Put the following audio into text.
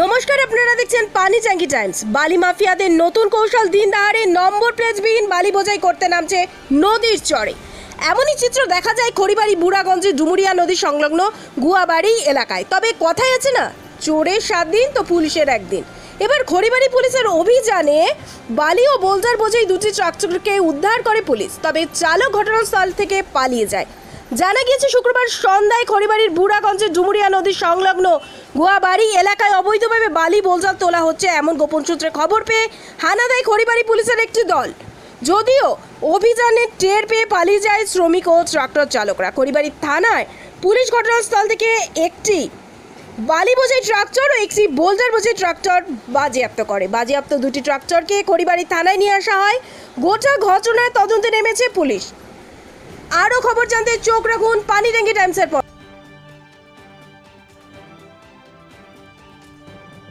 নমস্কার, আপনারা দেখছেন পানি ট্যাঙ্কি টাইমস। বালি মাফিয়াদের নতুন কৌশল দিন দাহারে নম্বর প্লেটবিহীন বালি বোঝাই করতে নামছে নদীর চরে। এমনই চিত্র দেখা যায় খড়িবাড়ি বুড়াগঞ্জের ডুমুরিয়া নদী সংলগ্ন গুয়াবাড়ি এলাকায়। তবে কথাই আছে না, চোরের সাত দিন তো পুলিশের একদিন। এবার খড়িবাড়ি পুলিশের অভিযানে বালি ও বোলজার বোঝাই দুটি ট্রাক্টরকে উদ্ধার করে পুলিশ। তবে চালক ঘটনাস্থল থেকে পালিয়ে যায়। জানা গিয়েছে, শুক্রবার সন্ধ্যায় খড়িবাড়ির বুড়াগঞ্জের ডুমুরিয়া নদীর সংলগ্ন গুয়াবাড়ি এলাকায় অবৈধভাবে বালি বোলজাল তোলা হচ্ছে এমন গোপন সূত্রে খবর পেয়ে হানা দেয় খড়িবাড়ি পুলিশের একটি দল। যদিও অভিযানে টের পেয়ে পালিয়ে যায় শ্রমিক ও ট্রাক্টর চালকরা। খড়িবাড়ি থানায় পুলিশ ঘটনাস্থল থেকে একটি বালি বোঝাই ট্রাক্টর ও একটি বোল্ডার বোঝাই ট্রাক্টর বাজেয়াপ্ত করে। বাজেয়াপ্ত দুটি ট্রাক্টরকে খড়িবাড়ি থানায় নিয়ে আসা হয়। গোটা ঘটনায় তদন্তে নেমেছে পুলিশ। আরও খবর জানতে চোখ রাখুন পানি ট্যাঙ্কি টাইমসের পর।